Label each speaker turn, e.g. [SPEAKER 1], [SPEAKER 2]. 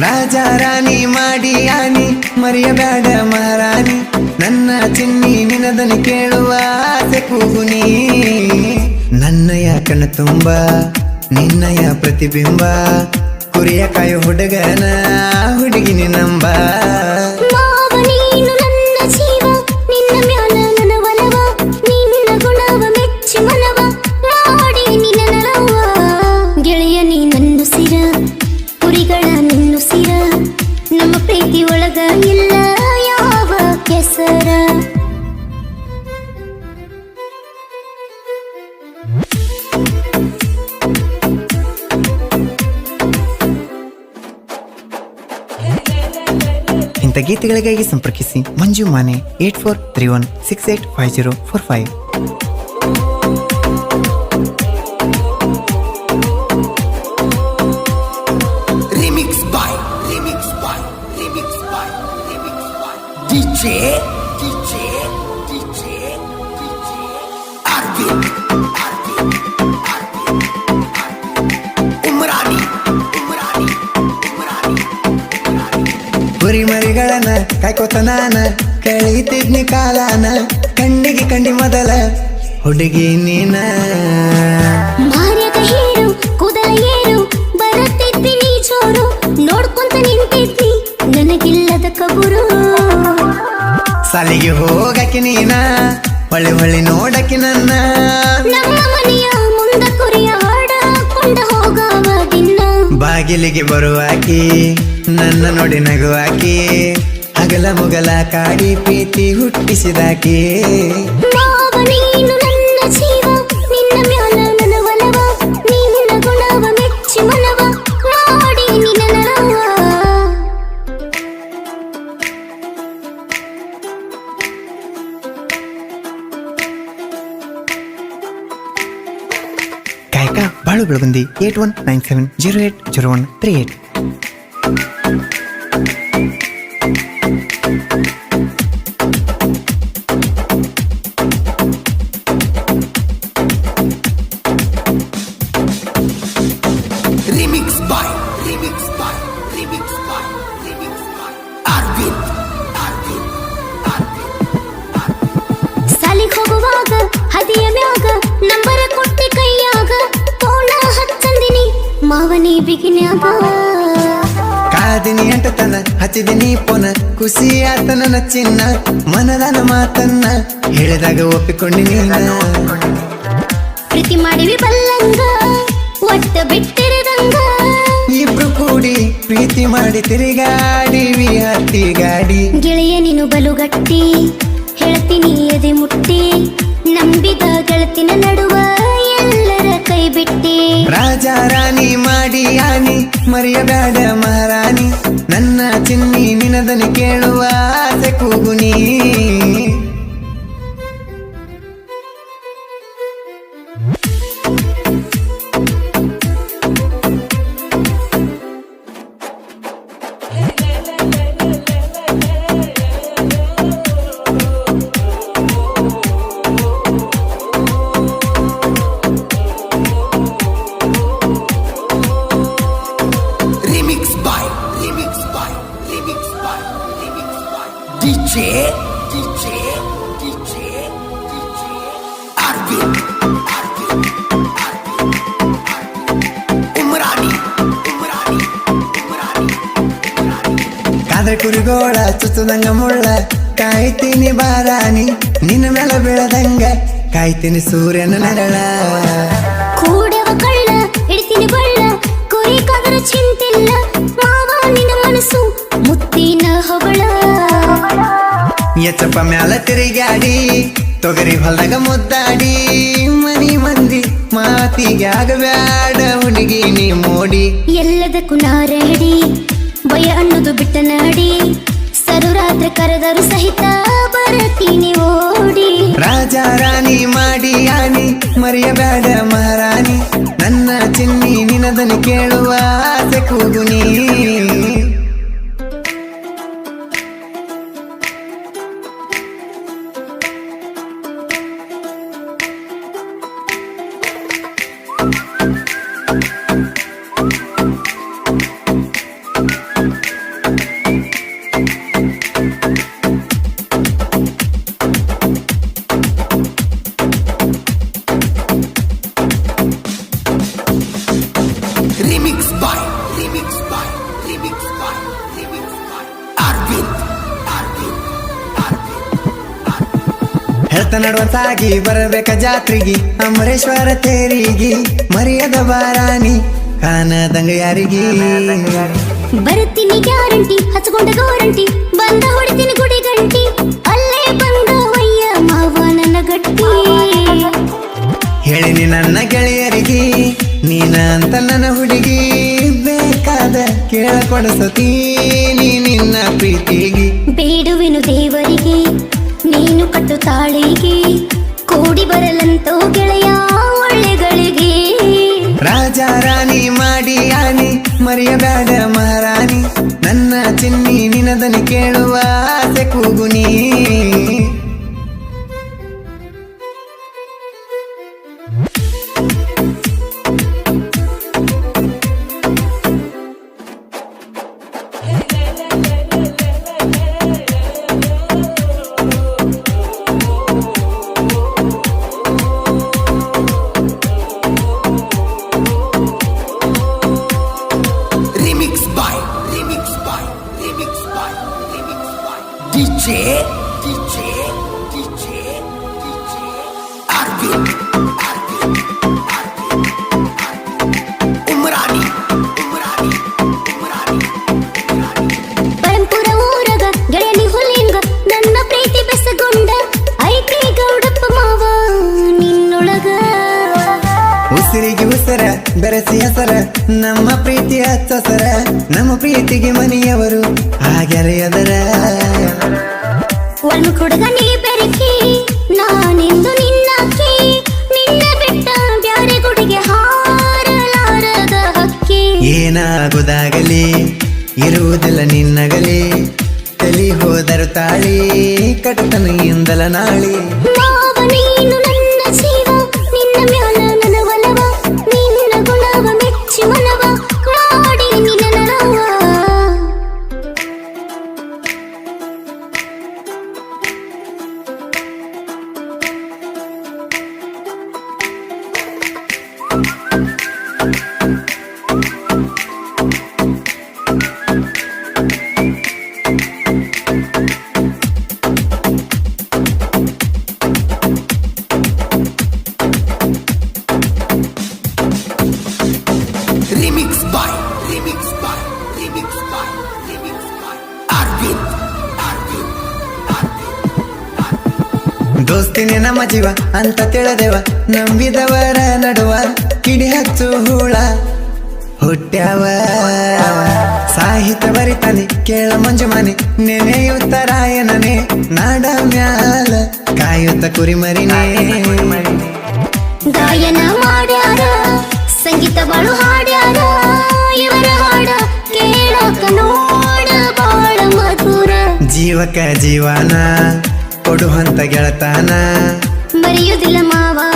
[SPEAKER 1] ರಾಜ ರಾಣಿ ಮಾಡಿ ಆನಿ, ಮರೆಯಬೇಡ ಮಹಾರಾಣಿ. ನನ್ನ ಚಿನ್ನಿ ನಿನದನ್ನು ಕೇಳುವ ಆಸೆ ಕೂಗುನಿ. ನನ್ನಯ ಕಣ ತುಂಬ, ನಿನ್ನಯ ಪ್ರತಿಬಿಂಬ. ಕುರಿಯ ಕಾಯು ಹುಡುಗನ ಹುಡುಗಿನಿ ನಂಬ. ಗೀತೆಗಳಿಗಾಗಿ ಸಂಪರ್ಕಿಸಿ Manju Mane eight four three one six eight five zero four five
[SPEAKER 2] Remix by Remix by Remix by Remix by DJ
[SPEAKER 1] ಮರಿಗಳನ್ನ ಕಾಯ್ಕೋತ ನಾನ ಕಳೀತಿದ್ನಿ ಕಾಲಾನ ಕಣ್ಣಿಗೆ ಕಂಡಿ ಮೊದಲ ಹುಡುಗಿ ನೀನ.
[SPEAKER 3] ಸಲಿಗೆ ಹೇರು ಕೂದಲ ಏರು ನೀ ಜೋರು ನೋಡ್ಕೊಂತ ನಿಂತಿದ್ದಿ ನನಗಿಲ್ಲದ ಕಬುರು.
[SPEAKER 1] ಸಾಲಿಗೆ ಹೋಗಕ್ಕೆ ನೀನ ಒಳ್ಳೆ ಒಳ್ಳೆ ನೋಡಕ್ಕೆ ನನ್ನ. ಬಾಗಿಲಿಗೆ ಬರುವಾಕಿ ನನ್ನ ನೋಡಿ ನಗುವಾಕಿ ಹಗಲ ಮುಗಲ ಕಾಡಿ ಪ್ರೀತಿ ಹುಟ್ಟಿಸಿದಾಕಿ
[SPEAKER 2] ఇది eight
[SPEAKER 3] one nine seven zero eight zero one three eight ಮಾವನಿ ಬಿಗಿನ್ಯಾಗ
[SPEAKER 1] ಕಾದಿನಿ ಅಂಟತನ ಹಚ್ಚಿದಿನಿ ಪೊನ. ಖುಷಿ ಆತನ ಚಿನ್ನ ಮನದನ ಮಾತನ್ನ ಹೇಳಿದಾಗ ಒಪ್ಪಿಕೊಂಡಿ
[SPEAKER 3] ಪ್ರೀತಿ ಮಾಡಿವಿ ಬಲ್ಲಂಗ ಒಟ್ಟ ಬಿಟ್ಟಿರದಂಗ.
[SPEAKER 1] ಇಬ್ರು ಕೂಡಿ ಪ್ರೀತಿ ಮಾಡಿ ತಿರುಗಾಡಿವಿ ಹತ್ತಿ ಗಾಡಿ
[SPEAKER 3] ಗೆಳೆಯ ನೀನು ಬಲುಗಟ್ಟಿ ಹೇಳ್ತೀನಿ ಎದೆ ಮುಟ್ಟಿ ನಂಬಿದ ಗೆಳತಿನ ನಡುವ ಎಲ್ಲರ ಕೈ ಬಿಟ್ಟಿ.
[SPEAKER 1] ರಾಜ ರಾಣಿ ಮಾಡಿ ಆನಿ, ಮರೆಯಬೇಡ ಮಹಾರಾಣಿ. ನನ್ನ ಚಿನ್ನಿ ನಿನದನಿ ಕೇಳುವ ಆಸೆ ಕೂಗುನಿ ಕಾದ್ರೆ ಕುರಿಗೋಳ ಚುಚ್ಚದಂಗ ಮುಳ್ಳ. ಕಾಯ್ತೀನಿ ಬಾದಾನಿ ನಿನ್ನ ಮೇಲೆ ಬೀಳದಂಗ. ಕಾಯ್ತೀನಿ ಸೂರ್ಯನ ನೆರಳ.
[SPEAKER 3] ಕೂಡವ ಕಳ್ಳ ಹಿಡಿತೀನಿ ಬಳ್ಳ. ಕುರಿ ಕದರ ಚಿಂತಿಲ್ಲ ಮಾವ ನಿನ್ನ ಮನಸ್ಸು ಮುತ್ತಿನ ಹೊಗಳ.
[SPEAKER 1] ಎಚ್ಚಪ್ಪ ಮ್ಯಾಲ ತಿರುಗಾಡಿ ತೊಗರಿ ಹೊಲದಾಗ ಮುದ್ದಾಡಿ. ಮನಿ ಮಂದಿ ಮಾತಿಗೆ ಆಗಬ್ಯಾಡ ಹುಡುಗಿ ನೀ ಮೋಡಿ.
[SPEAKER 3] ಎಲ್ಲದಕ್ಕೂ ನಾರಡಿ. ಭಯ ಅನ್ನೋದು ಬಿಟ್ಟ ನಾಡಿ. ಸರುರಾತ್ರ ಕರೆದರು ಸಹಿತ ಬರತೀನಿ ಓಡಿ.
[SPEAKER 1] ರಾಜ ರಾಣಿ ಮಾಡಿ ಆನಿ, ಮರೆಯಬೇಡ ಮಹಾರಾಣಿ. ನನ್ನ ಚಿನ್ನಿ ನಿನದನ್ನು ಕೇಳುವ ಆಸೆ ಕೂಗುನಿ ರಸ್ತೆ ನಡುವ ತಾಗಿ ಬರಬೇಕ ಜಾತ್ರೆಗಿ. ಅಮರೇಶ್ವರ ತೇರಿಗಿ ಮರಿಯದ ಬಾರಾನಿ ಕಾನದಂಗ ಯಾರಿಗಿ?
[SPEAKER 3] ಬರ್ತೀನಿ ಗ್ಯಾರಂಟಿ ಹಚ್ಕೊಂಡ ಗೋರಂಟಿ ಬಂದ ಹೊಡಿತೀನಿ ಗುಡಿ ಗಂಟಿ ಅಲ್ಲೇ ಬಂದ ವಯ್ಯ ಮಾವ ನನ್ನ ಗಟ್ಟಿ.
[SPEAKER 1] ಹೇಳಿನಿ ನನ್ನ ಗೆಳೆಯರಿಗಿ ನೀನ ಅಂತ ನನ್ನ ಹುಡುಗಿ ಬೇಕಾದ ಕೇಳಕೊಡಿಸತೀನಿ ನಿನ್ನ ಪ್ರೀತಿಗೆ.
[SPEAKER 3] ಬೇಡುವಿನ ದೇವರಿಗೆ ಕಟ್ಟು ತಾಳಿಗೆ ಕೂಡಿ ಬರಲಂತೋ ಗೆಳೆಯ ಒಳ್ಳೆಗಳಿಗೆ.
[SPEAKER 1] ರಾಜ ರಾಣಿ ಮಾಡಿ ಆನೆ, ಮರೆಯಬೇಡ ಮಹಾರಾಣಿ. ನನ್ನ ಚಿನ್ನಿ ನಿನದನಿ ಕೇಳುವ ಆಸೆ ಕೂಗುನಿ
[SPEAKER 3] ಬೆಸಗೊಂಡ ಐತಿ ಗೌಡಪ್ಪ ಮಾವ ನಿನ್ನೊಳಗ.
[SPEAKER 1] ಉಸಿರಿಗೆ ಉಸರ ಬೆರೆಸಿ ಹೆಸರ ನಮ್ಮ ಪ್ರೀತಿ ಹಚ್ಚಸರ ನಮ್ಮ ಪ್ರೀತಿಗೆ ಮನೆಯವರು ಹಾಗೆರೆಯದರ
[SPEAKER 3] ಒಂದು ಹುಡುಗ ನೀ ಬೆರಕಿ ನಾನೆಂದು ನಿನ್ನಕ್ಕಿ ನಿನ್ನ ಬೆಟ್ಟ ಬ್ಯಾರೆ ಗುಡಿಗೆ ಹಾರಲಾರದ ಹಕ್ಕಿ.
[SPEAKER 1] ಏನಾಗುದಾಗಲಿ? ಇರುವುದಿಲ್ಲ ನಿನ್ನಗಲಿ. ತಲಿ ಹೋದರು ತಾಳಿ ಕಟ್ಟನೆಯಿಂದಲ ನಾಳಿ.
[SPEAKER 3] ನೀನು
[SPEAKER 1] ದೋಸ್ತಿನೇ ನಮ್ಮ ಜೀವ ಅಂತ ತಿಳದೇವ ನಂಬಿದವರ ನಡುವ ಕಿಡಿ ಹಚ್ಚು ಹೂಳ. ಹುಟ್ಟ್ಯಾವ. ಸಾಹಿತ್ಯ ಬರಿತಾನೆ ಕೇಳ ಮಂಜು ಮನೆ ನೆನೆಯುತ್ತರಾಯನನೆ ನಾಡ ಮ್ಯಾಲ ಕಾಯುತ್ತ ಕುರಿಮರಿನೇ.
[SPEAKER 3] ಗಾಯನ ಮಾಡ್ಯಾರ ಸಂಗೀತ ಬಾಳು ಹಾಡ್ಯಾರ ಇವರ ಹಾಡ ಕೇಳಕ ನೋಡ ಬಾಳ ಮಧುರ.
[SPEAKER 1] ಜೀವಕ ಜೀವನ. ಕೊಡುವಂತ ಗೆಳತಾನ.
[SPEAKER 3] ಮರೆಯುವುದಿಲ್ಲ ಮಾವ.